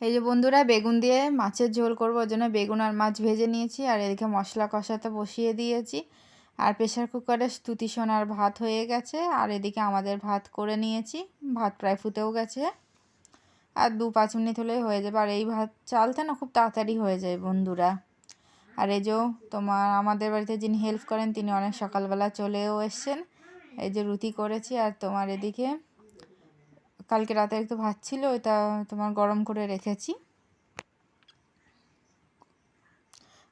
এই যে বন্ধুরা, বেগুন দিয়ে মাছের ঝোল করব, ওর জন্য বেগুন আর মাছ ভেজে নিয়েছি, আর এদিকে মশলা কষাতে বসিয়ে দিয়েছি। আর প্রেশার কুকারে স্তুতি সোনার ভাত হয়ে গেছে, আর এদিকে আমাদের ভাত করে নিয়েছি, ভাত প্রায় ফুটেও গেছে। আর দু পাঁচ মিনিট হলেই হয়ে যাবে, আর এই ভাত চালটা না খুব তাড়াতাড়ি হয়ে যায় বন্ধুরা। আর এই যে তোমার, আমাদের বাড়িতে যিনি হেল্প করেন, তিনি অনেক সকালবেলা চলেও এসছেন। এই যে রুটি করেছি, আর তোমার এদিকে কালকে রাতে একটু ভাত ছিল ওইটা তোমার গরম করে রেখেছি।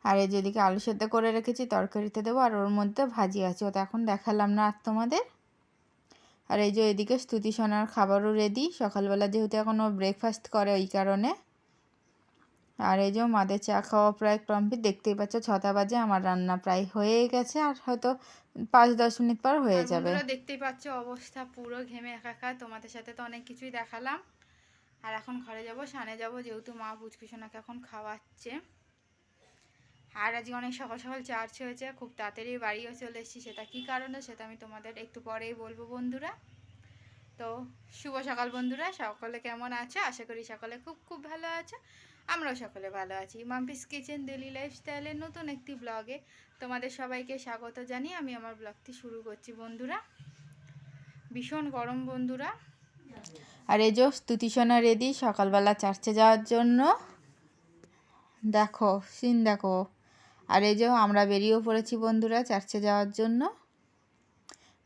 আর এই যেদিকে আলু সেদ্ধ করে রেখেছি, তরকারিতে দেবো, আর ওর মধ্যে ভাজি আছে, ওটা এখন দেখালাম না আর তোমাদের। আর এই যে এদিকে স্তুতি সোনার খাবারও রেডি সকালবেলা যেহেতু এখন ও ব্রেকফাস্ট করে ওই কারণে। আর এই যে মাদের চা খাওয়া প্রায় কমপ্লিট দেখতেই পাচ্ছ ছটা বাজে আমার রান্না প্রায় হয়ে গেছে আর হয়তো পাঁচ দশ মিনিট পর হয়ে যাবে। দেখতেই পাচ্ছ অবস্থা পুরো ঘেমে একাকার। তোমাদের সাথে তো অনেক কিছুই দেখালাম। আর এখন ঘরে যাব সানে যাব যেহেতু মা পুচকুসোনাকে এখন খাওয়াচ্ছে। আর আজকে অনেক সকাল সকাল চার্জ হয়েছে খুব তাড়াতাড়ি বাড়িও চলে এসেছি সেটা কী কারণে সেটা আমি তোমাদের একটু পরেই বলব বন্ধুরা। তো শুভ সকাল বন্ধুরা সকলে কেমন আছে? আশা করি সকলে খুব খুব ভালো আছে। আমরাও সকলে ভালো আছি। মাম্পিস কিচেন ডেলি লাইফস্টাইলের নতুন একটি ব্লগে তোমাদের সবাইকে স্বাগত জানিয়ে আমি আমার ব্লগটি শুরু করছি। বন্ধুরা, ভীষণ গরম বন্ধুরা। আর এই যে স্তুতি সোনা রেডি, সকালবেলা চার্চে যাওয়ার জন্য। দেখো সিন দেখো। আর যে আমরা বেরিয়েও পড়েছি বন্ধুরা চার্চে যাওয়ার জন্য।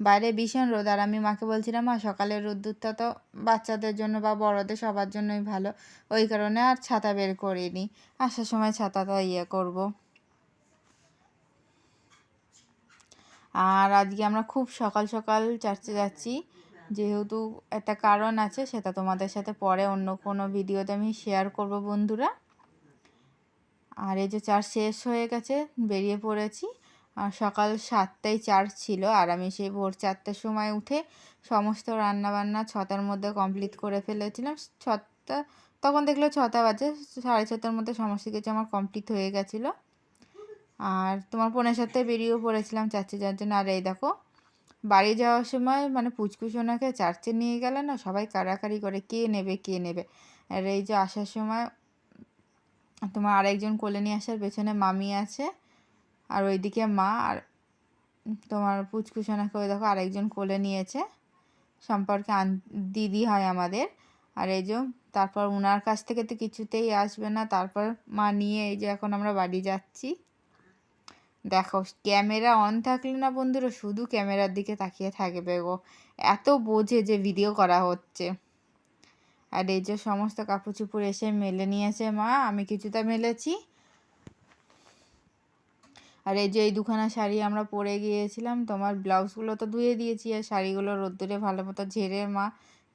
বাইরে ভীষণ রোদ, আর আমি মাকে বলছিলাম, মা, সকালের রোদ্দুরটা তো বাচ্চাদের জন্য বা বড়দের সবার জন্যই ভালো। ওই কারণে আর ছাতা বের করিনি। আসার সময় ছাতাটা ইয়ে করব। আর আজকে আমরা খুব সকাল সকাল চার্চে যাচ্ছি। যেহেতু একটা কারণ আছে, সেটা তোমাদের সাথে পরে অন্য কোনো ভিডিওতে আমি শেয়ার করব, বন্ধুরা। আর এই যে চার্জ শেষ হয়ে গেছে, বেরিয়ে পড়েছি। আর সকাল সাতটায় চার্জ ছিল আর আমি সেই ভোর চারটার সময় উঠে সমস্ত রান্নাবান্না ছটার মধ্যে কমপ্লিট করে ফেলেছিলাম। ছটা তখন দেখল ছটা বাজে, সাড়ে ছটার মধ্যে সমস্ত কিছু আমার কমপ্লিট হয়ে গেছিল। আর তোমার পনেরো সাতটায় বেরিয়েও পড়েছিলাম চার্চে যাওয়ার জন্য আর এই দেখো, বাড়ি যাওয়ার সময় মানে পুচকুসোনাকে চার্চে নিয়ে গেলে না সবাই কারাকারি করে, কে নেবে কে নেবে? আর এই যে আসার সময় তোমার আরেকজন কোলে নিয়ে আসার পেছনে মামি আছে আর ওইদিকে মা আর তোমার পুচকুসোনাকে ওই দেখো আরেকজন কোলে নিয়েছে। সম্পর্কে দিদি হয় আমাদের। আর এই যে তারপর ওনার কাছ থেকে তো কিছুতেই আসবে না। তারপর মা নিয়ে এই যে এখন আমরা বাড়ি যাচ্ছি। দেখো, ক্যামেরা অন থাকলে না বন্ধুরা শুধু ক্যামেরার দিকে তাকিয়ে থাকবে গো। এত বোঝে যে ভিডিও করা হচ্ছে। আর এই যে সমস্ত কাপড় চুপড় এসে মেলে নিয়েছে মা। আমি কিছুটা মেলেছি। আর এই যে এই দুখানা শাড়ি আমরা পরে গিয়েছিলাম, তোমার ব্লাউজগুলো তো ধুয়ে দিয়েছি আর শাড়িগুলো রোদ্দুরে ভালো মতো ঝেড়ে মা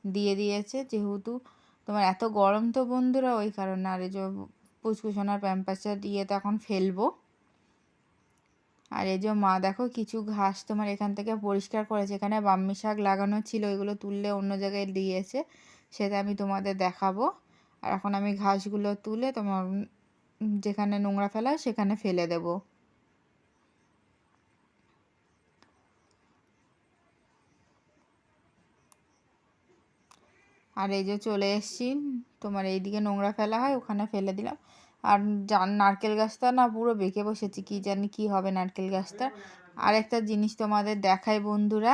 দিয়ে দিয়েছে। যেহেতু তোমার এত গরম তো বন্ধুরা, ওই কারণে আর এই যে পুচকুসোনার প্যাম্পাসটা দিয়ে তো এখন ফেলব। আর এই যে মা দেখো কিছু ঘাস তোমার এখান থেকে পরিষ্কার করেছে, এখানে বাম্মি শাক লাগানো ছিল, ওইগুলো তুললে অন্য জায়গায় দিয়েছে, সেটা আমি তোমাদের দেখাবো। আর এখন আমি ঘাসগুলো তুলে তোমার যেখানে নোংরা ফেলা সেখানে ফেলে দেব। আর এই যে চলে এসছি, তোমার এইদিকে নোংরা ফেলা হয়, ওখানে ফেলে দিলাম। আর নারকেল গাছটা না পুরো বেঁকে বসেছি, কি জানি কি হবে নারকেল গাছটা। আর একটা জিনিস তোমাদের দেখায় বন্ধুরা।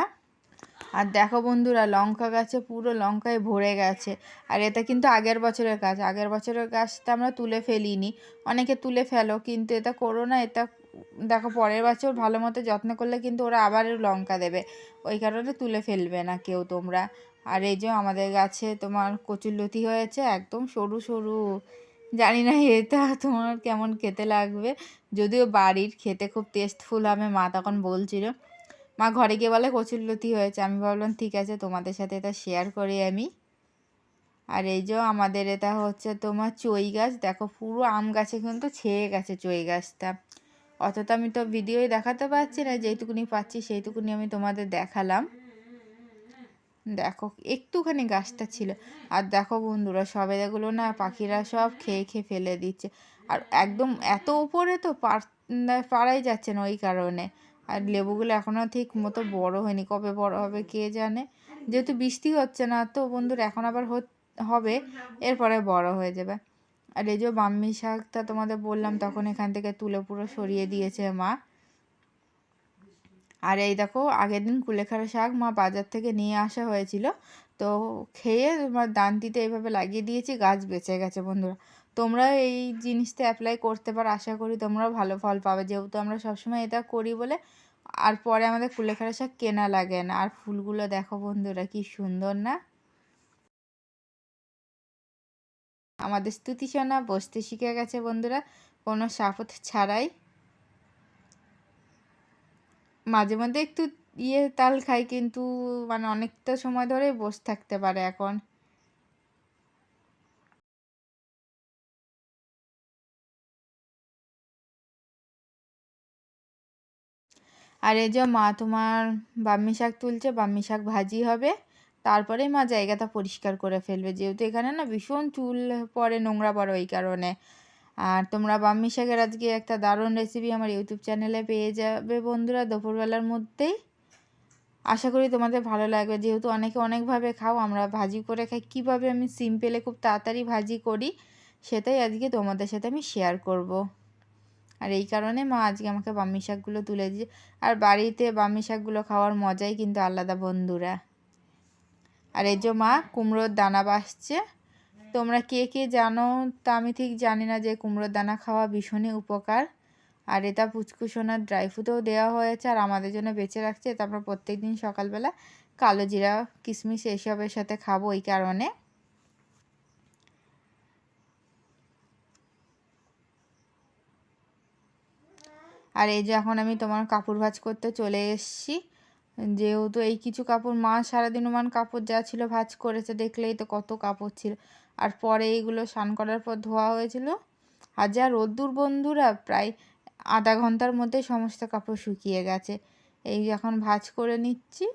আর দেখো বন্ধুরা, লঙ্কা গাছে পুরো লঙ্কায় ভরে গেছে। আর এটা কিন্তু আগের বছরের গাছ, আগের বছরের গাছটা আমরা তুলে ফেলিনি। অনেকে তুলে ফেলো, কিন্তু এটা করো না, এটা দেখো, পরের বছর ভালো মতো যত্ন করলে কিন্তু ওরা আবার লঙ্কা দেবে। ওই কারণে তুলে ফেলবে না কেউ তোমরা। আর এই যে আমাদের গাছে তোমার কচুরলতি হয়েছে, একদম সরু সরু। জানি না এটা তোমার কেমন খেতে লাগবে। যদিও বাড়ির খেতে খুব টেস্টফুল হবে, মা তখন বলছিল। মা ঘরে গিয়ে বলে কচুরলতি হয়েছে। আমি ভাবলাম, ঠিক আছে, তোমাদের সাথে এটা শেয়ার করি আমি। আর এই যে আমাদের এটা হচ্ছে তোমার চই গাছ দেখো, পুরো আম গাছে কিন্তু ছেয়ে গেছে চই গাছটা অতটা আমি তো ভিডিওই দেখাতে পারছি না, যেইটুকুনি পাচ্ছি সেইটুকুনি আমি তোমাদের দেখালাম। দেখো, একটুখানি গাছটা ছিল। আর দেখো বন্ধুরা সবেদাগুলো না, পাখিরা সব খেয়ে খেয়ে ফেলে দিচ্ছে। আর একদম এত উপরে তো পাড়াই যাচ্ছে না ওই কারণে। আর লেবুগুলো এখনও ঠিক মতো বড় হয়নি। কবে বড় হবে কে জানে? যেহেতু বৃষ্টি হচ্ছে না, তো বন্ধুরা এখন আবার হবে, এরপরে বড় হয়ে যাবে। আর এই যে বাম্মি শাকটা তোমাদের বললাম, তখন এখান থেকে তুলে পুরো সরিয়ে দিয়েছে মা। আর এই দেখো, আগের দিন কুলেখাড়া শাক মা বাজার থেকে নিয়ে আসা হয়েছিল। তো খেয়ে তোমার দান্তিতে এইভাবে লাগিয়ে দিয়েছি, গাছ বেঁচে গেছে বন্ধুরা। তোমরা এই জিনিসটা অ্যাপ্লাই করতে পারো, আশা করি তোমরাও ভালো ফল পাবে। যেহেতু আমরা সবসময় এটা করি বলে, আর পরে আমাদের কুলেখাড়া শাক কেনা লাগে না। আর ফুলগুলো দেখো বন্ধুরা, কি সুন্দর না? আমাদের স্তুতি সোনা বসতে শিখে গেছে, বন্ধুরা। কোনো সাপোর্ট ছাড়াই। মাঝে মধ্যে একটু ইয়ে তাল খাই, কিন্তু মানে অনেকটা সময় ধরে বসে থাকতে পারে এখন। আর এই যে মা তোমার বাম্মি শাক তুলছে বাম্মি শাক ভাজি হবে। তারপরে মা জায়গাটা পরিষ্কার করে ফেলবে। যেহেতু এখানে না ভীষণ চুল পড়ে নোংরা পড়ে ওই কারণে। আর তোমরা বাম্মি শাকের আজকে একটা দারুণ রেসিপি আমার ইউটিউব চ্যানেলে পেয়ে যাবে বন্ধুরা দুপুরবেলার মধ্যেই। আশা করি তোমাদের ভালো লাগবে। যেহেতু অনেকে অনেকভাবে খাও, আমরা ভাজি করে খাই। কীভাবে আমি সিম্পলে খুব তাড়াতাড়ি ভাজি করি, সেটাই আজকে তোমাদের সাথে আমি শেয়ার করব। আর এই কারণে মা আজকে আমাকে বাম্মি শাকগুলো তুলে দিয়েছে। আর বাড়িতে বাম্মি শাকগুলো খাওয়ার মজাই কিন্তু আলাদা বন্ধুরা। আর এই যে মা, কুমড়োর দানা বাসছে। তোমরা কে কে জানো? তা আমি ঠিক জানি না যে কুমড়োর দানা খাওয়া ভীষণই উপকার। আর এটা পুচকুসোনার ড্রাই ফ্রুটও দেওয়া হয়েছে আর আমাদের জন্য বেঁচে রাখছে। তারপর প্রত্যেক দিন সকালবেলা কালো জিরা, কিশমিশ এসবের সাথে খাব ওই কারণে। আর এই যে এখন আমি তোমার কাপড় ভাঁজ করতে চলে এসেছি। যেহেতু এই কিছু কাপড় মা সারাদিন ওমান কাপড় যা ছিল ভাঁজ করেছে, দেখলেই তো কত কাপড় ছিল। আর পরে এইগুলো স্নান করার পর ধোয়া হয়েছিল। আর যা রোদ্দুর বন্ধুরা, প্রায় আধা ঘণ্টার মধ্যে সমস্ত কাপড় শুকিয়ে গেছে। এই এখন ভাজ করে নিচ্ছি।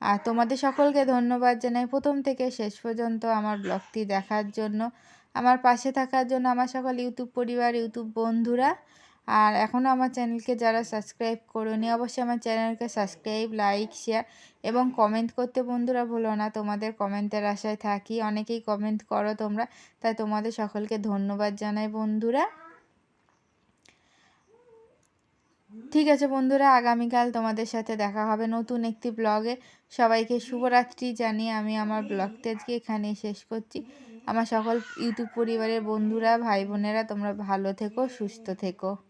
আর তোমাদের সকলকে ধন্যবাদ জানাই প্রথম থেকে শেষ পর্যন্ত আমার ব্লগটি দেখার জন্য। আমার পাশে থাকার জন্য আমার সকল ইউটিউব পরিবার, ইউটিউব বন্ধুরা আর এখনও আমার চ্যানেলকে যারা সাবস্ক্রাইব করোনি, অবশ্যই আমার চ্যানেলকে সাবস্ক্রাইব, লাইক, শেয়ার এবং কমেন্ট করতে বন্ধুরা ভুলো না। তোমাদের কমেন্টের আশায় থাকি, অনেকেই কমেন্ট করো তোমরা। তাই তোমাদের সকলকে ধন্যবাদ জানাই বন্ধুরা। ঠিক আছে বন্ধুরা, আগামীকাল তোমাদের সাথে দেখা হবে নতুন একটি ব্লগে। সবাইকে শুভরাত্রি জানিয়ে আমি আমার ব্লগটা আজকে এখানেই শেষ করছি। আমার সকল ইউটিউব পরিবারের বন্ধুরা ভাই বোনেরা তোমরা ভালো থেকো, সুস্থ থেকো।